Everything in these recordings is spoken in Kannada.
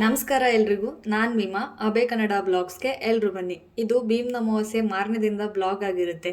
ನಮಸ್ಕಾರ ಎಲ್ರಿಗೂ. ನಾನ್ ಮೀಮಾ. ಅಬೆ ಕನ್ನಡ ಬ್ಲಾಗ್ಸ್ಗೆ ಎಲ್ರು ಬನ್ನಿ. ಇದು ಭೀಮ್ನ ಅಮಾವಾಸ್ಯೆ ಮಾರನೇ ದಿನದ ಬ್ಲಾಗ್ ಆಗಿರುತ್ತೆ.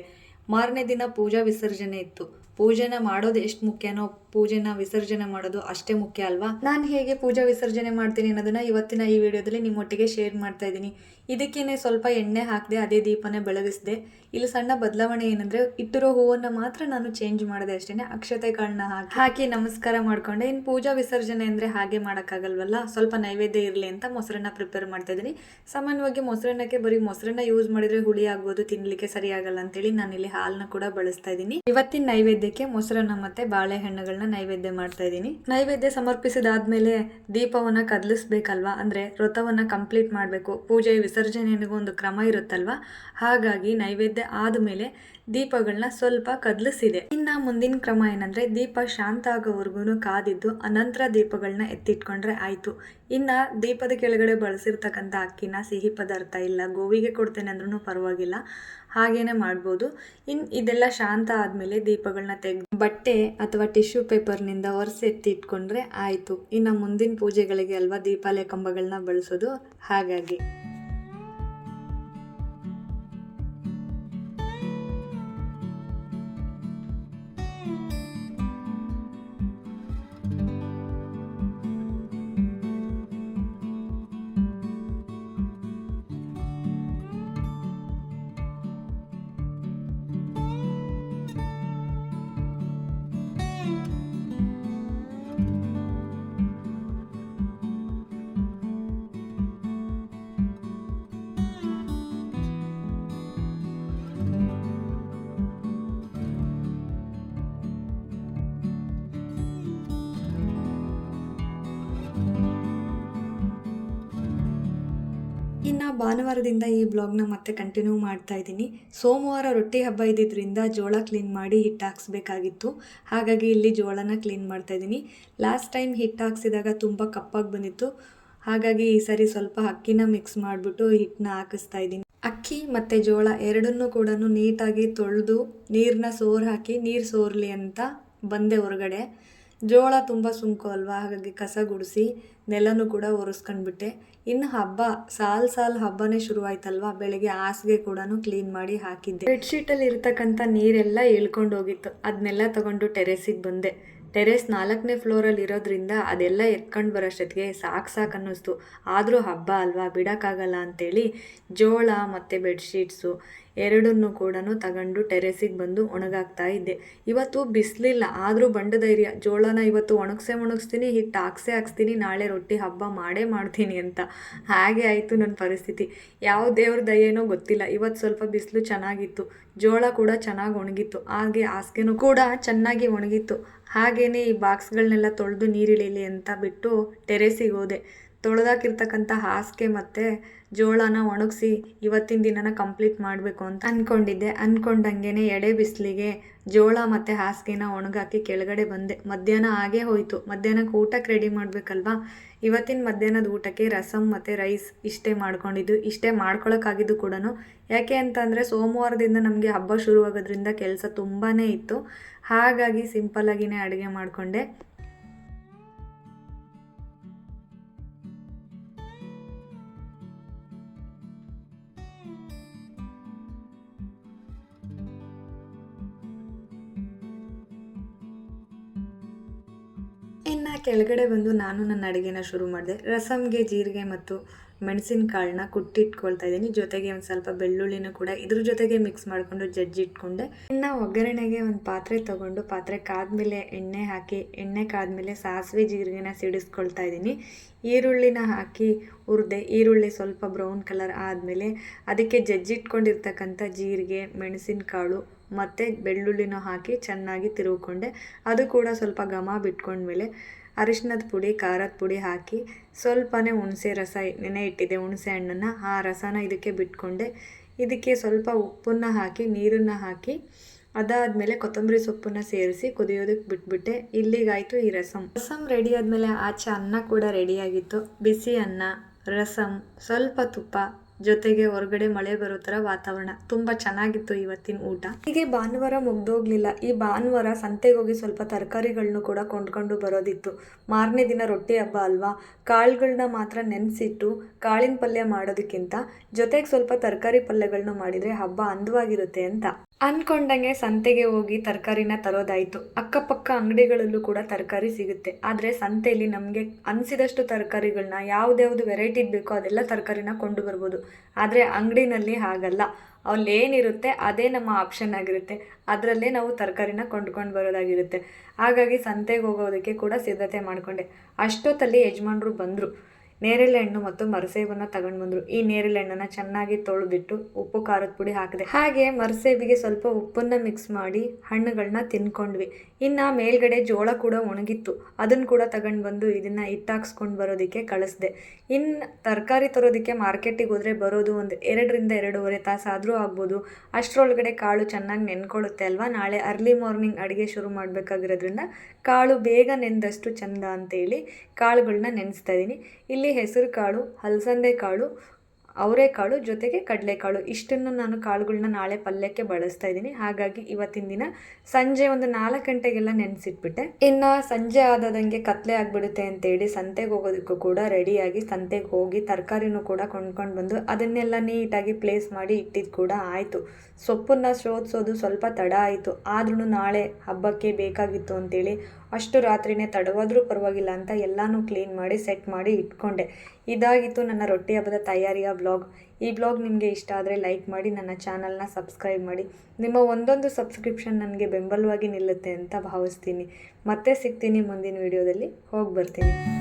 ಮಾರನೇ ದಿನ ಪೂಜಾ ವಿಸರ್ಜನೆ ಇತ್ತು. ಪೂಜೆನ ಮಾಡೋದು ಎಷ್ಟು ಮುಖ್ಯನೋ ಪೂಜೆನ ವಿಸರ್ಜನೆ ಮಾಡೋದು ಅಷ್ಟೇ ಮುಖ್ಯ ಅಲ್ವಾ? ನಾನು ಹೇಗೆ ಪೂಜಾ ವಿಸರ್ಜನೆ ಮಾಡ್ತೀನಿ ಅನ್ನೋದನ್ನ ಇವತ್ತಿನ ಈ ವಿಡಿಯೋದಲ್ಲಿ ನಿಮ್ಮೊಟ್ಟಿಗೆ ಶೇರ್ ಮಾಡ್ತಾ ಇದ್ದೀನಿ. ಇದಕ್ಕೇನೆ ಸ್ವಲ್ಪ ಎಣ್ಣೆ ಹಾಕಿದೆ, ಅದೇ ದೀಪನೇ ಬೆಳಗಿಸಿದೆ. ಇಲ್ಲಿ ಸಣ್ಣ ಬದಲಾವಣೆ ಏನಂದ್ರೆ, ಇಟ್ಟಿರೋ ಹೂವನ್ನ ಮಾತ್ರ ನಾನು ಚೇಂಜ್ ಮಾಡಿದೆ ಅಷ್ಟೇನೆ, ಅಕ್ಷತೆ ಕಾಳನ್ನ ಹಾಕಿ. ಹಾಕಿ ನಮಸ್ಕಾರ ಮಾಡ್ಕೊಂಡೆ. ಇನ್ನು ಪೂಜಾ ವಿಸರ್ಜನೆ ಅಂದ್ರೆ ಹಾಗೆ ಮಾಡೋಕ್ಕಾಗಲ್ವಲ್ಲ? ಸ್ವಲ್ಪ ನೈವೇದ್ಯ ಇರಲಿ ಅಂತ ಮೊಸರನ್ನ ಪ್ರಿಪೇರ್ ಮಾಡ್ತಾ ಇದ್ದೀನಿ. ಸಾಮಾನ್ಯವಾಗಿ ಮೊಸರನ್ನಕ್ಕೆ ಬರೀ ಮೊಸರನ್ನ ಯೂಸ್ ಮಾಡಿದ್ರೆ ಹುಳಿ ಆಗ್ಬೋದು, ತಿನ್ಲಿಕ್ಕೆ ಸರಿ ಆಗಲ್ಲ ಅಂತೇಳಿ ನಾನು ಇಲ್ಲಿ ಹಾಲನ್ನ ಕೂಡ ಬಳಸ್ತಾ ಇದ್ದೀನಿ. ಇವತ್ತಿನ ನೈವೇದ್ಯಕ್ಕೆ ಮೊಸರನ್ನ ಮತ್ತೆ ಬಾಳೆಹಣ್ಣುಗಳನ್ನ ನೈವೇದ್ಯ ಮಾಡ್ತಾ ಇದ್ದೀನಿ. ನೈವೇದ್ಯ ಸಮರ್ಪಿಸಿದಾದ್ಮೇಲೆ ದೀಪವನ್ನ ಕದಲಿಸ್ಬೇಕಲ್ವಾ? ಅಂದ್ರೆ ವ್ರತವನ್ನ ಕಂಪ್ಲೀಟ್ ಮಾಡಬೇಕು. ಪೂಜೆ ವಿಸರ್ಜನೆಗೂ ಒಂದು ಕ್ರಮ ಇರುತ್ತಲ್ವಾ? ಹಾಗಾಗಿ ನೈವೇದ್ಯ ಆದಮೇಲೆ ದೀಪಗಳನ್ನ ಸ್ವಲ್ಪ ಕದಲಿಸಿದೆ. ಇನ್ನ ಮುಂದಿನ ಕ್ರಮ ಏನಂದ್ರೆ ದೀಪ ಶಾಂತ ಆಗೋವರೆಗೂ ಕಾದಿದ್ದು ಅನಂತರ ದೀಪಗಳನ್ನ ಎತ್ತಿಟ್ಕೊಂಡ್ರೆ ಆಯ್ತು. ಇನ್ನ ದೀಪದ ಕೆಳಗಡೆ ಬಳಸಿರ್ತಕ್ಕಂಥ ಅಕ್ಕಿನ ಸಿಹಿ ಪದಾರ್ಥ ಇಲ್ಲ, ಗೋವಿಗೆ ಕೊಡ್ತೇನೆ ಅಂದ್ರೂ ಪರವಾಗಿಲ್ಲ, ಹಾಗೇನೆ ಮಾಡ್ಬೋದು. ಇನ್ ಇದೆಲ್ಲ ಶಾಂತ ಆದ್ಮೇಲೆ ದೀಪಗಳನ್ನ ತೆಗೆದು ಬಟ್ಟೆ ಅಥವಾ ಟಿಶ್ಯೂ ಪೇಪರ್ನಿಂದ ಒರೆಸಿ ಎತ್ತಿಟ್ಕೊಂಡ್ರೆ ಆಯ್ತು. ಇನ್ನು ಮುಂದಿನ ಪೂಜೆಗಳಿಗೆ ಅಲ್ವಾ ದೀಪಾಲಯ ಕಂಬಗಳನ್ನ ಬಳಸೋದು? ಹಾಗಾಗಿ. ಇನ್ನು ಭಾನುವಾರದಿಂದ ಈ ಬ್ಲಾಗ್ನ ಮತ್ತೆ ಕಂಟಿನ್ಯೂ ಮಾಡ್ತಾ ಇದ್ದೀನಿ. ಸೋಮವಾರ ರೊಟ್ಟಿ ಹಬ್ಬ ಇದ್ದಿದ್ದರಿಂದ ಜೋಳ ಕ್ಲೀನ್ ಮಾಡಿ ಹಿಟ್ಟು ಹಾಕ್ಸ್ಬೇಕಾಗಿತ್ತು. ಹಾಗಾಗಿ ಇಲ್ಲಿ ಜೋಳನ ಕ್ಲೀನ್ ಮಾಡ್ತಾ ಇದ್ದೀನಿ. ಲಾಸ್ಟ್ ಟೈಮ್ ಹಿಟ್ಟು ಹಾಕ್ಸಿದಾಗ ತುಂಬ ಕಪ್ಪಾಗಿ ಬಂದಿತ್ತು. ಹಾಗಾಗಿ ಈ ಸರಿ ಸ್ವಲ್ಪ ಅಕ್ಕಿನ ಮಿಕ್ಸ್ ಮಾಡಿಬಿಟ್ಟು ಹಿಟ್ಟನ್ನ ಹಾಕಿಸ್ತಾ ಇದ್ದೀನಿ. ಅಕ್ಕಿ ಮತ್ತು ಜೋಳ ಎರಡನ್ನೂ ಕೂಡ ನೀಟಾಗಿ ತೊಳೆದು ನೀರನ್ನ ಸೋರ್ ಹಾಕಿ ನೀರು ಸೋರಲಿ ಅಂತ ಬಂದೆ ಹೊರಗಡೆ. ಜೋಳ ತುಂಬ ಸುಂಕು ಅಲ್ವಾ? ಹಾಗಾಗಿ ಕಸ ಗುಡಿಸಿ ನೆಲನೂ ಕೂಡ ಒರೆಸ್ಕೊಂಡ್ಬಿಟ್ಟೆ. ಇನ್ನು ಹಬ್ಬ, ಸಾಲ್ ಸಾಲ್ ಹಬ್ಬನೇ ಶುರುವಾಯ್ತಲ್ವಾ? ಬೆಳಗ್ಗೆ ಹಾಸಿಗೆ ಕೂಡ ಕ್ಲೀನ್ ಮಾಡಿ ಹಾಕಿದ್ದೆ. ಬೆಡ್ಶೀಟಲ್ಲಿ ಇರ್ತಕ್ಕಂಥ ನೀರೆಲ್ಲ ಇಳ್ಕೊಂಡು ಹೋಗಿತ್ತು ಅದನ್ನೆಲ್ಲ ತಗೊಂಡು ಟೆರೆಸಿಗೆ ಬಂದೆ. ಟೆರೆಸ್ ನಾಲ್ಕನೇ ಫ್ಲೋರಲ್ಲಿ ಇರೋದ್ರಿಂದ ಅದೆಲ್ಲ ಎತ್ಕೊಂಡು ಬರೋಷ್ಟೊತ್ತಿಗೆ ಸಾಕು ಸಾಕು ಅನ್ನಿಸ್ತು. ಆದರೂ ಹಬ್ಬ ಅಲ್ವಾ? ಬಿಡೋಕ್ಕಾಗಲ್ಲ ಅಂತೇಳಿ ಜೋಳ ಮತ್ತು ಬೆಡ್ಶೀಟ್ಸು ಎರಡನ್ನೂ ಕೂಡ ತಗೊಂಡು ಟೆರೆಸಿಗೆ ಬಂದು ಒಣಗಾಗ್ತಾ ಇದ್ದೆ. ಇವತ್ತು ಬಿಸಿಲಿಲ್ಲ, ಆದರೂ ಬಂಡ ಧೈರ್ಯ. ಜೋಳನ ಇವತ್ತು ಒಣಗಿಸೇ ಒಣಗಿಸ್ತೀನಿ ಹಿಟ್ಟು ಹಾಕ್ಸೇ ಹಾಕ್ಸ್ತೀನಿ, ನಾಳೆ ರೊಟ್ಟಿ ಹಬ್ಬ ಮಾಡೇ ಮಾಡ್ತೀನಿ ಅಂತ. ಹಾಗೆ ಆಯಿತು ನನ್ನ ಪರಿಸ್ಥಿತಿ. ಯಾವ ದೇವ್ರ ದಯೇನೋ ಗೊತ್ತಿಲ್ಲ. ಇವತ್ತು ಸ್ವಲ್ಪ ಬಿಸಿಲು ಚೆನ್ನಾಗಿತ್ತು. ಜೋಳ ಕೂಡ ಚೆನ್ನಾಗಿ ಒಣಗಿತ್ತು. ಹಾಗೆ ಹಾಸಿಗೆನೂ ಕೂಡ ಚೆನ್ನಾಗಿ ಒಣಗಿತ್ತು. ಹಾಗೇನೆ ಈ ಬಾಕ್ಸ್ಗಳನ್ನೆಲ್ಲ ತೊಳೆದು ನೀರಿಳಿಲಿ ಅಂತ ಬಿಟ್ಟು ಟೆರೆಸಿಗೆ ಹೋದೆ. ತೊಳೆದಾಕಿರ್ತಕ್ಕಂಥ ಹಾಸಿಗೆ ಮತ್ತು ಜೋಳನ ಒಣಗಿಸಿ ಇವತ್ತಿನ ದಿನನ ಕಂಪ್ಲೀಟ್ ಮಾಡಬೇಕು ಅಂತ ಅಂದ್ಕೊಂಡಿದ್ದೆ ಅಂದ್ಕೊಂಡಂಗೆ ಎಡೆ ಬಿಸಿಲಿಗೆ ಜೋಳ ಮತ್ತು ಹಾಸಿಗೆನ ಒಣಗಾಕಿ ಕೆಳಗಡೆ ಬಂದೆ. ಮಧ್ಯಾಹ್ನ ಹಾಗೇ ಹೋಯಿತು. ಮಧ್ಯಾಹ್ನಕ್ಕೆ ಊಟಕ್ಕೆ ರೆಡಿ ಮಾಡಬೇಕಲ್ವಾ? ಇವತ್ತಿನ ಮಧ್ಯಾಹ್ನದ ಊಟಕ್ಕೆ ರಸಮ್ ಮತ್ತು ರೈಸ್ ಇಷ್ಟೇ ಮಾಡ್ಕೊಂಡಿದ್ದು. ಇಷ್ಟೇ ಮಾಡ್ಕೊಳಕ್ಕಾಗಿದ್ದು ಕೂಡ ಯಾಕೆ ಅಂತಂದರೆ ಸೋಮವಾರದಿಂದ ನಮಗೆ ಹಬ್ಬ ಶುರುವಾಗೋದ್ರಿಂದ ಕೆಲಸ ತುಂಬಾ ಇತ್ತು. ಹಾಗಾಗಿ ಸಿಂಪಲ್ಲಾಗಿಯೇ ಅಡುಗೆ ಮಾಡಿಕೊಂಡೆ. ಇನ್ನು ಕೆಳಗಡೆ ಬಂದು ನಾನು ನನ್ನ ಅಡುಗೆನ ಶುರು ಮಾಡಿದೆ. ರಸಮ್ಗೆ ಜೀರಿಗೆ ಮತ್ತು ಮೆಣಸಿನಕಾಳನ್ನ ಕುಟ್ಟಿಟ್ಕೊಳ್ತಾ ಇದ್ದೀನಿ. ಜೊತೆಗೆ ಒಂದು ಸ್ವಲ್ಪ ಬೆಳ್ಳುಳ್ಳಿನೂ ಕೂಡ ಇದ್ರ ಜೊತೆಗೆ ಮಿಕ್ಸ್ ಮಾಡಿಕೊಂಡು ಜಜ್ಜಿಟ್ಕೊಂಡೆ ಇನ್ನು ಒಗ್ಗರಣೆಗೆ ಒಂದು ಪಾತ್ರೆ ತೊಗೊಂಡು ಪಾತ್ರೆ ಕಾದ್ಮೇಲೆ ಎಣ್ಣೆ ಹಾಕಿ, ಎಣ್ಣೆ ಕಾದ್ಮೇಲೆ ಸಾಸಿವೆ ಜೀರಿಗೆನ ಸಿಡಿಸ್ಕೊಳ್ತಾ ಇದ್ದೀನಿ. ಈರುಳ್ಳಿನ ಹಾಕಿ ಹುರಿದೆ, ಈರುಳ್ಳಿ ಸ್ವಲ್ಪ ಬ್ರೌನ್ ಕಲರ್ ಆದಮೇಲೆ ಅದಕ್ಕೆ ಜಜ್ಜಿಟ್ಕೊಂಡಿರ್ತಕ್ಕಂಥ ಜೀರಿಗೆ, ಮೆಣಸಿನಕಾಳು ಮತ್ತು ಬೆಳ್ಳುಳ್ಳಿನೂ ಹಾಕಿ ಚೆನ್ನಾಗಿ ತಿರುಗಿಕೊಂಡೆ ಅದು ಕೂಡ ಸ್ವಲ್ಪ ಘಮ ಬಿಟ್ಕೊಂಡ್ಮೇಲೆ ಅರಿಶಿನದ ಪುಡಿ, ಖಾರದ ಪುಡಿ ಹಾಕಿ ಸ್ವಲ್ಪನೇ ಹುಣಸೆ ರಸ ನೆನೆ ಇಟ್ಟಿದ್ದೆ, ಹುಣಸೆ ಹಣ್ಣನ್ನು. ಆ ರಸನ ಇದಕ್ಕೆ ಬಿಟ್ಕೊಂಡೆ. ಇದಕ್ಕೆ ಸ್ವಲ್ಪ ಉಪ್ಪನ್ನು ಹಾಕಿ, ನೀರನ್ನು ಹಾಕಿ, ಅದಾದಮೇಲೆ ಕೊತ್ತಂಬರಿ ಸೊಪ್ಪನ್ನು ಸೇರಿಸಿ ಕುದಿಯೋದಕ್ಕೆ ಬಿಟ್ಬಿಟ್ಟೆ. ಇಲ್ಲಿಗಾಯಿತು ಈ ರಸಮ್ ರಸಮ್ ರೆಡಿ ಆದಮೇಲೆ ಆಚೆ ಅನ್ನ ಕೂಡ ರೆಡಿಯಾಗಿತ್ತು ಬಿಸಿ ಅನ್ನ ರಸಮ್ ಸ್ವಲ್ಪ ತುಪ್ಪ ಜೊತೆಗೆ ಹೊರಗಡೆ ಮಳೆ ಬರೋ ಥರ ವಾತಾವರಣ. ತುಂಬ ಚೆನ್ನಾಗಿತ್ತು ಇವತ್ತಿನ ಊಟ. ಹೀಗೆ ಭಾನುವಾರ ಮುಗ್ದೋಗ್ಲಿಲ್ಲ. ಈ ಭಾನುವಾರ ಸಂತೆಗೆ ಹೋಗಿ ಸ್ವಲ್ಪ ತರಕಾರಿಗಳನ್ನು ಕೂಡ ಕೊಂಡ್ಕೊಂಡು ಬರೋದಿತ್ತು. ಮಾರನೇ ದಿನ ರೊಟ್ಟಿ ಹಬ್ಬ ಅಲ್ವಾ? ಕಾಳುಗಳನ್ನ ಮಾತ್ರ ನೆನೆಸಿಟ್ಟು ಕಾಳಿನ ಪಲ್ಯ ಮಾಡೋದಕ್ಕಿಂತ ಜೊತೆಗೆ ಸ್ವಲ್ಪ ತರಕಾರಿ ಪಲ್ಯಗಳನ್ನು ಮಾಡಿದರೆ ಹಬ್ಬ ಅಂದವಾಗಿರುತ್ತೆ ಅಂತ. ಅನ್ಕೊಂಡಂಗೆ ಸಂತೆಗೆ ಹೋಗಿ ತರಕಾರಿನ ತರೋದಾಯಿತು. ಅಕ್ಕಪಕ್ಕ ಅಂಗಡಿಗಳಲ್ಲೂ ಕೂಡ ತರಕಾರಿ ಸಿಗುತ್ತೆ. ಆದರೆ ಸಂತೆಯಲ್ಲಿ ನಮಗೆ ಅನಿಸಿದಷ್ಟು ತರಕಾರಿಗಳನ್ನ ಯಾವ್ದ್ಯಾವ್ದು ವೆರೈಟಿ ಬೇಕೋ ಅದೆಲ್ಲ ತರಕಾರಿನ ಕೊಂಡು ಬರ್ಬೋದು. ಆದರೆ ಅಂಗಡಿನಲ್ಲಿ ಹಾಗಲ್ಲ. ಏನಿರುತ್ತೆ ಅದೇ ನಮ್ಮ ಆಪ್ಷನ್ ಆಗಿರುತ್ತೆ. ಅದರಲ್ಲೇ ನಾವು ತರಕಾರಿನ ಕೊಂಡ್ಕೊಂಡು ಬರೋದಾಗಿರುತ್ತೆ. ಹಾಗಾಗಿ ಸಂತೆಗೆ ಹೋಗೋದಕ್ಕೆ ಕೂಡ ಸಿದ್ಧತೆ ಮಾಡಿಕೊಂಡೆ. ಅಷ್ಟೊತ್ತಲ್ಲಿ ಯಜಮಾನ್ರು ಬಂದರು. ನೇರಳೆ ಹಣ್ಣು ಮತ್ತು ಮರಸೇಬನ್ನ ತಗೊಂಡು ಬಂದರು ಈ ನೇರಳೆ ಹಣ್ಣನ್ನು ಚೆನ್ನಾಗಿ ತೊಳೆದಿಟ್ಟು ಉಪ್ಪು, ಖಾರದ ಪುಡಿ ಹಾಕಿದೆ. ಹಾಗೆ ಮರಸೇಬಿಗೆ ಸ್ವಲ್ಪ ಉಪ್ಪನ್ನ ಮಿಕ್ಸ್ ಮಾಡಿ ಹಣ್ಣುಗಳನ್ನ ತಿನ್ಕೊಂಡ್ವಿ. ಇನ್ನು ಮೇಲ್ಗಡೆ ಜೋಳ ಕೂಡ ಒಣಗಿತ್ತು. ಅದನ್ನು ಕೂಡ ತಗೊಂಡು ಬಂದು ಇದನ್ನು ಹಿಟ್ಟಾಕ್ಸ್ಕೊಂಡು ಬರೋದಕ್ಕೆ ಕಳಿಸ್ದೆ. ಇನ್ನು ತರಕಾರಿ ತರೋದಕ್ಕೆ ಮಾರ್ಕೆಟಿಗೆ ಹೋದರೆ ಬರೋದು ಒಂದು ಎರಡರಿಂದ ಎರಡೂವರೆ ತಾಸು ಆದರೂ ಆಗ್ಬೋದು. ಅಷ್ಟರೊಳಗಡೆ ಕಾಳು ಚೆನ್ನಾಗಿ ನೆನ್ಕೊಳ್ಳುತ್ತೆ ಅಲ್ವಾ? ನಾಳೆ ಅರ್ಲಿ ಮಾರ್ನಿಂಗ್ ಅಡುಗೆ ಶುರು ಮಾಡಬೇಕಾಗಿರೋದ್ರಿಂದ ಕಾಳು ಬೇಗ ನೆಂದಷ್ಟು ಚಂದ ಅಂತೇಳಿ ಕಾಳುಗಳನ್ನ ನೆನೆಸ್ತಾ ಇದ್ದೀನಿ ಇಲ್ಲಿ ಹೆಸರು ಕಾಳು, ಹಲಸಂದೆ ಕಾಳು ಅವರೆಕಾಳು ಜೊತೆಗೆ ಕಡಲೆಕಾಳು ಇಷ್ಟನ್ನು ನಾನು ಕಾಳುಗಳನ್ನ ನಾಳೆ ಪಲ್ಯಕ್ಕೆ ಬಳಸ್ತಾ ಇದ್ದೀನಿ. ಹಾಗಾಗಿ ಇವತ್ತಿನ ದಿನ ಸಂಜೆ ಒಂದು ನಾಲ್ಕು ಗಂಟೆಗೆಲ್ಲ ನೆನೆಸಿಟ್ಬಿಟ್ಟೆ. ಇನ್ನು ಸಂಜೆ ಆದದಂಗೆ ಕತ್ಲೆ ಆಗಿಬಿಡುತ್ತೆ ಅಂತೇಳಿ ಸಂತೆಗೆ ಹೋಗೋದಕ್ಕೂ ಕೂಡ ರೆಡಿಯಾಗಿ ಸಂತೆಗೆ ಹೋಗಿ ತರಕಾರಿನೂ ಕೂಡ ಕೊಂಡ್ಕೊಂಡು ಬಂದು ಅದನ್ನೆಲ್ಲ ನೀಟಾಗಿ ಪ್ಲೇಸ್ ಮಾಡಿ ಇಟ್ಟಿದ್ದು ಕೂಡ ಆಯಿತು. ಸೊಪ್ಪನ್ನು ಶೋಧಿಸೋದು ಸ್ವಲ್ಪ ತಡ ಆಯಿತು. ಆದ್ರೂ ನಾಳೆ ಹಬ್ಬಕ್ಕೆ ಬೇಕಾಗಿತ್ತು ಅಂತೇಳಿ ಅಷ್ಟು ರಾತ್ರಿನೇ ತಡವಾದರೂ ಪರವಾಗಿಲ್ಲ ಅಂತ ಎಲ್ಲನೂ ಕ್ಲೀನ್ ಮಾಡಿ, ಸೆಟ್ ಮಾಡಿ ಇಟ್ಕೊಂಡೆ. ಇದಾಗಿತ್ತು ನನ್ನ ರೊಟ್ಟಿ ಹಬ್ಬದ ತಯಾರಿಯ ಬ್ಲಾಗ್. ಈ ಬ್ಲಾಗ್ ನಿಮಗೆ ಇಷ್ಟ ಆದರೆ ಲೈಕ್ ಮಾಡಿ, ನನ್ನ ಚಾನಲ್ನ ಸಬ್ಸ್ಕ್ರೈಬ್ ಮಾಡಿ. ನಿಮ್ಮ ಒಂದೊಂದು ಸಬ್ಸ್ಕ್ರಿಪ್ಷನ್ ನನಗೆ ಬೆಂಬಲವಾಗಿ ನಿಲ್ಲುತ್ತೆ ಅಂತ ಭಾವಿಸ್ತೀನಿ. ಮತ್ತೆ ಸಿಗ್ತೀನಿ ಮುಂದಿನ ವೀಡಿಯೋದಲ್ಲಿ. ಹೋಗಿ ಬರ್ತೀನಿ.